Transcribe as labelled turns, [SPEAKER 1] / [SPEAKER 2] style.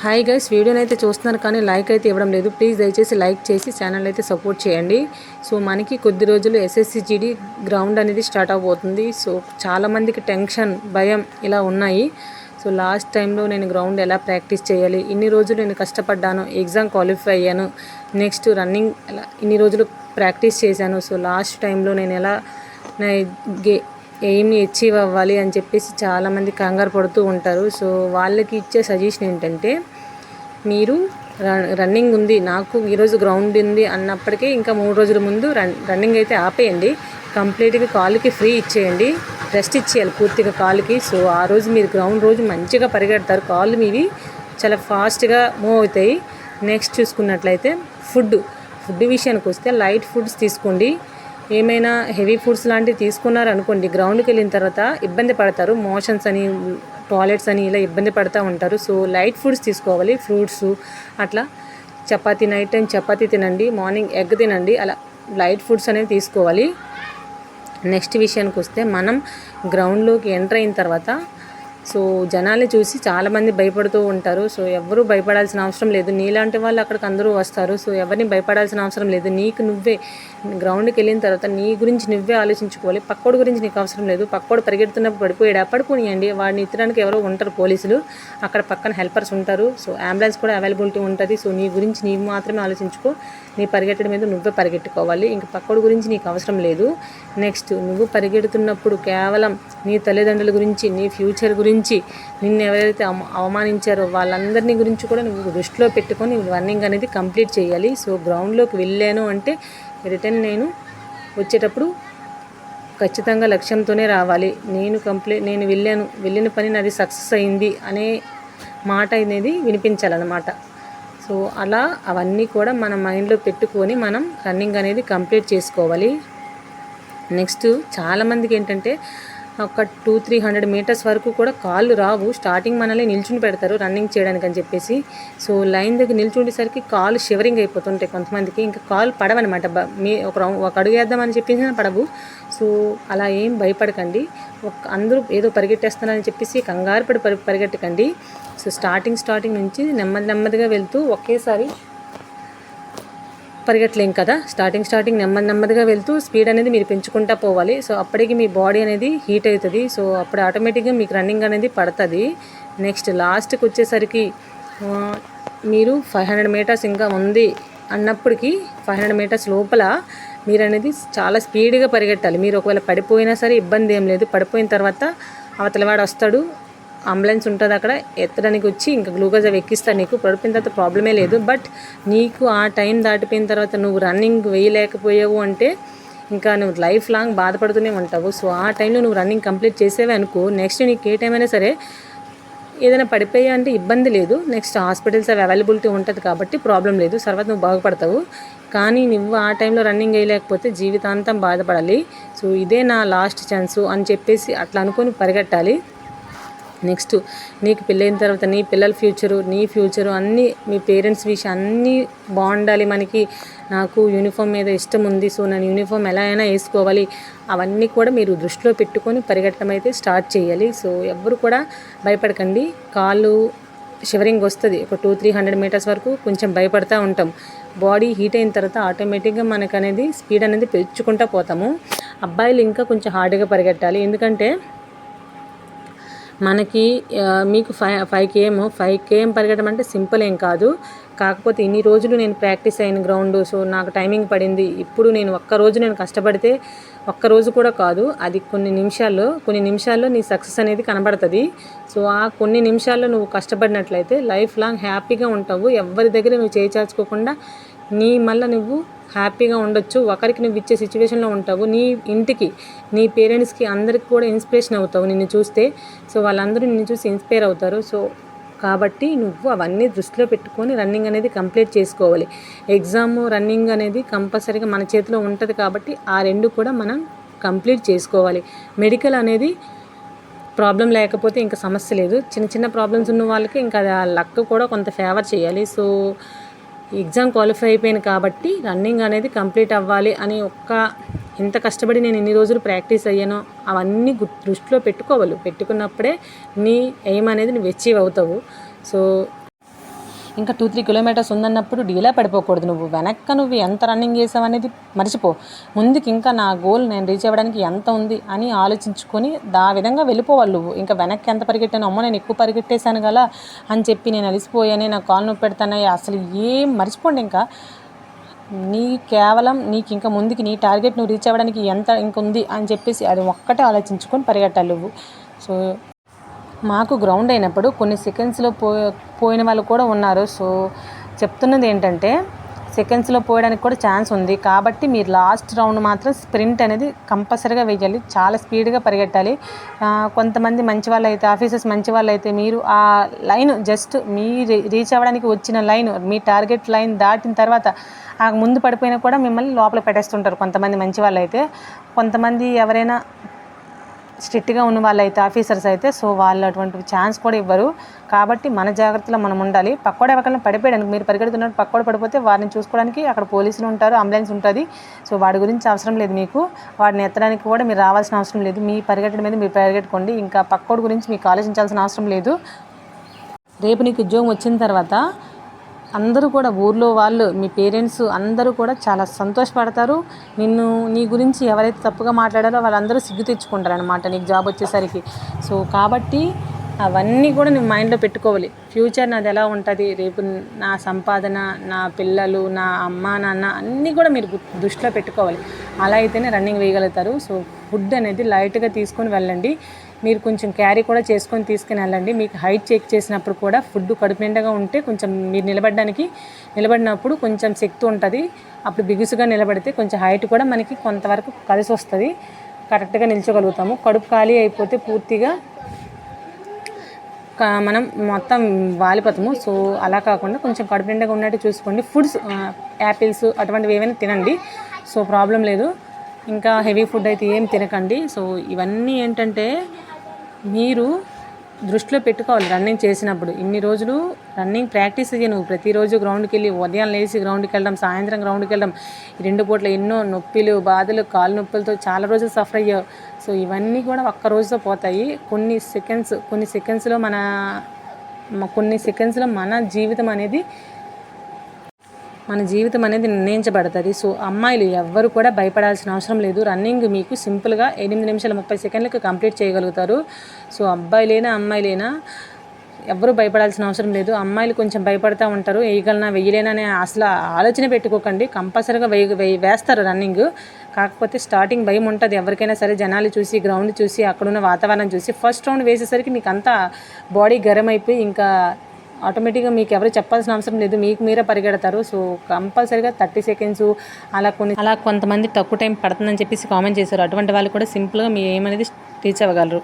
[SPEAKER 1] Hi guys వీడియోని అయితే చూస్తున్నారు కానీ లైక్ అయితే ఇవ్వడం లేదు. ప్లీజ్ దయచేసి లైక్ చేసి ఛానల్ అయితే సపోర్ట్ చేయండి. సో మనకి కొద్ది రోజులు ఎస్ఎస్సిజిడి గ్రౌండ్ అనేది స్టార్ట్ అవబోతుంది. సో చాలామందికి టెన్షన్ భయం ఇలా ఉన్నాయి. సో లాస్ట్ టైంలో నేను గ్రౌండ్ ఎలా ప్రాక్టీస్ చేయాలి ఇన్ని రోజులు నేను కష్టపడ్డాను ఎగ్జామ్ క్వాలిఫై అయ్యాను నెక్స్ట్ రన్నింగ్ ఇన్ని రోజులు ప్రాక్టీస్ చేశాను. సో లాస్ట్ టైంలో నేను ఎలా నా గే ఏమి అచీవ్ అవ్వాలి అని చెప్పేసి చాలామంది కంగారు పడుతూ ఉంటారు. సో వాళ్ళకి ఇచ్చే సజెషన్ ఏంటంటే మీరు ర- రన్నింగ్ ఉంది నాకు ఈరోజు గ్రౌండ్ ఉంది అన్నప్పటికీ ఇంకా మూడు రోజుల ముందు రన్ రన్నింగ్ అయితే ఆపేయండి. కంప్లీట్గా కాలుకి ఫ్రీ ఇచ్చేయండి. రెస్ట్ ఇచ్చేయాలి పూర్తిగా కాలుకి. సో ఆ రోజు మీరు గ్రౌండ్ రోజు మంచిగా పరిగెడతారు. కాళ్ళు మీవి చాలా ఫాస్ట్గా మూవ్ అవుతాయి. నెక్స్ట్ చూసుకున్నట్లయితే ఫుడ్ ఫుడ్ విషయానికి వస్తే లైట్ ఫుడ్స్ తీసుకోండి. ఏమైనా హెవీ ఫుడ్స్ లాంటివి తీసుకున్నారు అనుకోండి గ్రౌండ్కి వెళ్ళిన తర్వాత ఇబ్బంది పడతారు. మోషన్స్ అని టాయిలెట్స్ అని ఇలా ఇబ్బంది పడుతూ ఉంటారు. సో లైట్ ఫుడ్స్ తీసుకోవాలి. ఫ్రూట్స్ అట్లా. చపాతి నైట్ టైం చపాతీ తినండి. మార్నింగ్ ఎగ్ తినండి. అలా లైట్ ఫుడ్స్ అనేవి తీసుకోవాలి. నెక్స్ట్ విషయానికి వస్తే మనం గ్రౌండ్లోకి ఎంటర్ అయిన తర్వాత సో జనాలు చూసి చాలామంది భయపడుతూ ఉంటారు. సో ఎవరు భయపడాల్సిన అవసరం లేదు. నీలాంటి వాళ్ళు అక్కడికి అందరూ వస్తారు. సో ఎవరిని భయపడాల్సిన అవసరం లేదు. నీకు నువ్వే గ్రౌండ్కి వెళ్ళిన తర్వాత నీ గురించి నువ్వే ఆలోచించుకోవాలి. పక్కోడి గురించి నీకు అవసరం లేదు. పక్కోడు పరిగెడుతున్నప్పుడు పడిపోయాడు. పడుకునియండి వాడిని ఇత్తడానికి ఎవరో ఉంటారు పోలీసులు. అక్కడ పక్కన హెల్పర్స్ ఉంటారు. సో అంబులెన్స్ కూడా అవైలబిలిటీ ఉంటుంది. సో నీ గురించి నీవు మాత్రమే ఆలోచించుకో. నీ పరిగెట్టడం మీద నువ్వే పరిగెట్టుకోవాలి. ఇంక పక్కోడు గురించి నీకు అవసరం లేదు. నెక్స్ట్ నువ్వు పరిగెడుతున్నప్పుడు కేవలం నీ తల్లిదండ్రుల గురించి నీ ఫ్యూచర్ గురించి నిన్ను ఎవరైతే అవమానించారో వాళ్ళందరినీ గురించి కూడా నువ్వు దృష్టిలో పెట్టుకొని రన్నింగ్ అనేది కంప్లీట్ చేయాలి. సో గ్రౌండ్లోకి వెళ్ళాను అంటే రిటర్న్ నేను వచ్చేటప్పుడు ఖచ్చితంగా లక్ష్యంతోనే రావాలి. నేను కంప్లీట్ నేను వెళ్ళాను. వెళ్ళిన పని నాది సక్సెస్ అయింది అనే మాట అనేది వినిపించాలన్నమాట. సో అలా అవన్నీ కూడా మన మైండ్లో పెట్టుకొని మనం రన్నింగ్ అనేది కంప్లీట్ చేసుకోవాలి. నెక్స్ట్ చాలామందికి ఏంటంటే ఒక టూ త్రీ హండ్రెడ్ మీటర్స్ వరకు కూడా కాళ్ళు రావు. స్టార్టింగ్ మనల్ని నిల్చుని పెడతారు రన్నింగ్ చేయడానికి అని చెప్పేసి. సో లైన్ దగ్గర నిల్చుండేసరికి కాళ్ళు షివరింగ్ అయిపోతుంటాయి కొంతమందికి. ఇంకా కాళ్ళు పడవనమాట. మీ ఒక ఒక అడుగు వేద్దామని చెప్పేసి పడవు. సో అలా ఏం భయపడకండి. ఒక అందరూ ఏదో పరిగెట్టేస్తున్నారని చెప్పేసి కంగారు పడి పరిగెట్టకండి. సో స్టార్టింగ్ స్టార్టింగ్ నుంచి నెమ్మది నెమ్మదిగా వెళ్తూ ఒకేసారి పరిగెట్టలేం కదా. స్టార్టింగ్ స్టార్టింగ్ నెమ్మది నెమ్మదిగా వెళ్తూ స్పీడ్ అనేది మీరు పెంచుకుంటా పోవాలి. సో అప్పటికి మీ బాడీ అనేది హీట్ అవుతుంది. సో అప్పుడు ఆటోమేటిక్గా మీకు రన్నింగ్ అనేది పడుతుంది. నెక్స్ట్ లాస్ట్కి వచ్చేసరికి మీరు ఫైవ్ హండ్రెడ్ మీటర్స్ ఇంకా ఉంది అన్నప్పటికీ ఫైవ్ హండ్రెడ్ మీటర్స్ లోపల మీరు అనేది చాలా స్పీడ్గా పరిగెట్టాలి మీరు ఒకవేళ పడిపోయినా సరే ఇబ్బంది ఏం లేదు. పడిపోయిన తర్వాత అవతలవాడు వస్తాడు. అంబులెన్స్ ఉంటుంది అక్కడ ఎత్తడానికి వచ్చి ఇంకా గ్లూకోజ్ అవి ఎక్కిస్తాను నీకు పడిపోయిన తర్వాత ప్రాబ్లమే లేదు బట్ నీకు ఆ టైం దాటిపోయిన తర్వాత నువ్వు రన్నింగ్ వేయలేకపోయావు అంటే ఇంకా నువ్వు లైఫ్ లాంగ్ బాధపడుతూనే ఉంటావు. సో ఆ టైంలో నువ్వు రన్నింగ్ కంప్లీట్ చేసేవే అనుకో. నెక్స్ట్ నీకు ఏ టైం అయినా సరే ఏదైనా పడిపోయా అంటే ఇబ్బంది లేదు. నెక్స్ట్ హాస్పిటల్స్ అవి అవైలబిలిటీ ఉంటుంది కాబట్టి ప్రాబ్లం లేదు. తర్వాత నువ్వు బాగుపడతావు. కానీ నువ్వు ఆ టైంలో రన్నింగ్ వేయలేకపోతే జీవితాంతం బాధపడాలి. సో ఇదే నా లాస్ట్ ఛాన్స్ అని చెప్పేసి అట్లా అనుకొని పరిగెట్టాలి. నెక్స్ట్ నీకు పెళ్ళైన తర్వాత నీ పిల్లల ఫ్యూచరు నీ ఫ్యూచరు అన్నీ మీ పేరెంట్స్ విషయం అన్నీ బాగుండాలి మనకి. నాకు యూనిఫామ్ మీద ఇష్టం ఉంది సో నేను యూనిఫామ్ ఎలా అయినా వేసుకోవాలి. అవన్నీ కూడా మీరు దృష్టిలో పెట్టుకొని పరిగెట్టడం అయితే స్టార్ట్ చేయాలి. సో ఎవరు కూడా భయపడకండి. కాళ్ళు షివరింగ్ వస్తుంది. ఒక టూ త్రీ హండ్రెడ్ మీటర్స్ వరకు కొంచెం భయపడతా ఉంటాం. బాడీ హీట్ అయిన తర్వాత ఆటోమేటిక్గా మనకు అనేది స్పీడ్ అనేది పెంచుకుంటా పోతాము. అబ్బాయిలు ఇంకా కొంచెం హార్డ్గా పరిగెట్టాలి ఎందుకంటే మనకి మీకు five five KM five KM పరిగెట్టడం అంటే సింపుల్ ఏం కాదు. కాకపోతే ఇన్ని రోజులు నేను ప్రాక్టీస్ అయిన గ్రౌండ్ సో నాకు టైమింగ్ పడింది. ఇప్పుడు నేను ఒక్క రోజు నేను కష్టపడితే ఒక్క రోజు కూడా కాదు. అది కొన్ని నిమిషాల్లో కొన్ని నిమిషాల్లో నీ సక్సెస్ అనేది కనబడుతుంది. సో ఆ కొన్ని నిమిషాల్లో నువ్వు కష్టపడినట్లయితే లైఫ్ లాంగ్ హ్యాపీగా ఉంటావు. ఎవరి దగ్గర నువ్వు చేయి చాచుకోకుండా నీ మళ్ళీ నువ్వు హ్యాపీగా ఉండొచ్చు. ఒకరికి నువ్వు ఇచ్చే సిచ్యువేషన్లో ఉంటావు. నీ ఇంటికి నీ పేరెంట్స్కి అందరికి కూడా ఇన్స్పిరేషన్ అవుతావు నిన్ను చూస్తే. సో వాళ్ళందరూ నిన్ను చూసి ఇన్స్పైర్ అవుతారు. సో కాబట్టి నువ్వు అవన్నీ దృష్టిలో పెట్టుకొని రన్నింగ్ అనేది కంప్లీట్ చేసుకోవాలి. ఎగ్జామ్ రన్నింగ్ అనేది కంపల్సరీగా మన చేతిలో ఉంటుంది కాబట్టి ఆ రెండు కూడా మనం కంప్లీట్ చేసుకోవాలి. మెడికల్ అనేది ప్రాబ్లం లేకపోతే ఇంకా సమస్య లేదు. చిన్న చిన్న ప్రాబ్లమ్స్ ఉన్న వాళ్ళకి ఇంకా లక్ కూడా కొంత ఫేవర్ చేయాలి. సో ఎగ్జామ్ క్వాలిఫై అయిపోయాను కాబట్టి రన్నింగ్ అనేది కంప్లీట్ అవ్వాలి అని ఒక్క ఎంత కష్టపడి నేను ఎన్ని రోజులు ప్రాక్టీస్ అయ్యానో అవన్నీ గు దృష్టిలో పెట్టుకోవాలి. పెట్టుకున్నప్పుడే నీ ఎయిమ్ అనేది నువ్వు అచీవ్ అవుతావు. సో ఇంకా టూ త్రీ కిలోమీటర్స్ ఉందన్నప్పుడు డీలా పడిపోకూడదు నువ్వు. వెనక్క నువ్వు ఎంత రన్నింగ్ చేసావు అనేది మర్చిపో. ముందుకి ఇంకా నా గోల్ నేను రీచ్ అవ్వడానికి ఎంత ఉంది అని ఆలోచించుకొని దా విధంగా వెళ్ళిపోవాలి నువ్వు. ఇంకా వెనక్కి ఎంత పరిగెట్టాను అమ్మో నేను ఎక్కువ పరిగెట్టేశాను కదా అని చెప్పి నేను అలిసిపోయాను నా కాలు నొప్పి పెడతానని అసలు ఏం మర్చిపోండి ఇంకా. నీ కేవలం నీకు ఇంకా ముందుకి నీ టార్గెట్ నువ్వు రీచ్ అవ్వడానికి ఎంత ఇంక ఉంది అని చెప్పేసి అది ఒక్కటే ఆలోచించుకొని పరిగెట్టాలి నువ్వు. సో మాకు గ్రౌండ్ అయినప్పుడు కొన్ని సెకండ్స్లో పో పోయిన వాళ్ళు కూడా ఉన్నారు. సో చెప్తున్నది ఏంటంటే సెకండ్స్లో పోయడానికి కూడా ఛాన్స్ ఉంది. కాబట్టి మీరు లాస్ట్ రౌండ్ మాత్రం స్ప్రింట్ అనేది కంపల్సరీగా వేయాలి. చాలా స్పీడ్గా పరిగెట్టాలి. కొంతమంది మంచి వాళ్ళు అయితే ఆఫీసర్స్ మంచి వాళ్ళు అయితే మీరు ఆ లైన్ జస్ట్ మీ రీచ్ అవ్వడానికి వచ్చిన లైన్ మీ టార్గెట్ లైన్ దాటిన తర్వాత ఆ ముందు పడిపోయినా కూడా మిమ్మల్ని లోపల పెట్టేస్తుంటారు కొంతమంది మంచి వాళ్ళు అయితే కొంతమంది ఎవరైనా స్ట్రిక్ట్గా ఉన్న వాళ్ళైతే ఆఫీసర్స్ అయితే సో వాళ్ళు అటువంటి ఛాన్స్ కూడా ఇవ్వరు. కాబట్టి మన జాగ్రత్తలో మనం ఉండాలి. పక్కోడ ఎవరికైనా పడిపోయాడు మీరు పరిగెడుతున్నట్టు పక్కోడు పడిపోతే వారిని చూసుకోవడానికి అక్కడ పోలీసులు ఉంటారు అంబులెన్స్ ఉంటుంది. సో వాడి గురించి అవసరం లేదు మీకు. వాడిని ఎత్తడానికి కూడా మీరు రావాల్సిన అవసరం లేదు. మీ పరిగెట్టడం మీద మీరు పరిగెట్టుకోండి. ఇంకా పక్కోడి గురించి మీకు ఆలోచించాల్సిన అవసరం లేదు. రేపు నీకు ఉద్యోగం వచ్చిన తర్వాత అందరూ కూడా ఊర్లో వాళ్ళు మీ పేరెంట్స్ అందరూ కూడా చాలా సంతోషపడతారు. నిన్ను నీ గురించి ఎవరైతే తప్పుగా మాట్లాడారో వాళ్ళందరూ సిగ్గు తెచ్చుకుంటారు అనమాట నీకు జాబ్ వచ్చేసరికి. సో కాబట్టి అవన్నీ కూడా నువ్వు మైండ్లో పెట్టుకోవాలి. ఫ్యూచర్ నాది ఎలా ఉంటుంది? రేపు నా సంపాదన నా పిల్లలు నా అమ్మ నాన్న అన్నీ కూడా మీరు దృష్టిలో పెట్టుకోవాలి. అలా అయితేనే రన్నింగ్ వేయగలుగుతారు. సో ఫుడ్ అనేది లైట్గా తీసుకొని వెళ్ళండి. మీరు కొంచెం క్యారీ కూడా చేసుకొని తీసుకుని వెళ్ళండి. మీకు హైట్ చెక్ చేసినప్పుడు కూడా ఫుడ్ కడుపు నిండగా ఉంటే కొంచెం మీరు నిలబడడానికి నిలబడినప్పుడు కొంచెం శక్తి ఉంటుంది. అప్పుడు బిగుసుగా నిలబడితే కొంచెం హైట్ కూడా మనకి కొంతవరకు కలిసి వస్తుంది కరెక్ట్గా నిల్చోగలుగుతాము. కడుపు ఖాళీ అయిపోతే పూర్తిగా మనం మొత్తం వాలిపోతాము. సో అలా కాకుండా కొంచెం కడుపు ఉన్నట్టు చూసుకోండి. ఫుడ్స్ యాపిల్స్ అటువంటివి ఏమైనా తినండి. సో ప్రాబ్లం లేదు. ఇంకా హెవీ ఫుడ్ అయితే ఏం తినకండి. సో ఇవన్నీ ఏంటంటే మీరు దృష్టిలో పెట్టుకోవాలి రన్నింగ్ చేసినప్పుడు. ఇన్ని రోజులు రన్నింగ్ ప్రాక్టీస్ అయ్యి నువ్వు. ప్రతిరోజు గ్రౌండ్కి వెళ్ళి ఉదయం లేచి గ్రౌండ్కి వెళ్ళడం సాయంత్రం గ్రౌండ్కి వెళ్ళడం రెండు పూట్ల ఎన్నో నొప్పిలు బాధలు కాలు నొప్పులతో చాలా రోజులు సఫర్ అయ్యావు. సో ఇవన్నీ కూడా ఒక్క రోజుతో పోతాయి. కొన్ని సెకండ్స్ కొన్ని సెకండ్స్లో మన కొన్ని సెకండ్స్లో మన జీవితం అనేది మన జీవితం అనేది నిర్ణయించబడుతుంది. సో అమ్మాయిలు ఎవ్వరు కూడా భయపడాల్సిన అవసరం లేదు. రన్నింగ్ మీకు సింపుల్గా ఎనిమిది నిమిషాల ముప్పై సెకండ్లకు కంప్లీట్ చేయగలుగుతారు. సో అబ్బాయిలైనా అమ్మాయిలైనా ఎవరు భయపడాల్సిన అవసరం లేదు. అమ్మాయిలు కొంచెం భయపడతా ఉంటారు. వేయగలనా వెయ్యలేనా అనే అసలు ఆలోచన పెట్టుకోకండి. కంపల్సరీగా వేయ వేయ- వేస్తారు రన్నింగ్. కాకపోతే స్టార్టింగ్ భయం ఉంటుంది. ఎవరికైనా సరే జనాలు చూసి గ్రౌండ్ చూసి అక్కడున్న వాతావరణం చూసి ఫస్ట్ రౌండ్ వేసేసరికి మీకు అంతా బాడీ గరం అయిపోయి ఇంకా ఆటోమేటిక్గా మీకు ఎవరు చెప్పాల్సిన అవసరం లేదు. మీకు మీరే పరిగెడతారు. సో కంపల్సరీగా థర్టీ సెకండ్స్ అలా కొన్ని అలా కొంతమంది తక్కువ టైం పడుతుందని చెప్పేసి కామెంట్ చేశారు. అటువంటి వాళ్ళు కూడా సింపుల్గా మీ ఏమనేది రీచ్ అవ్వగలరు.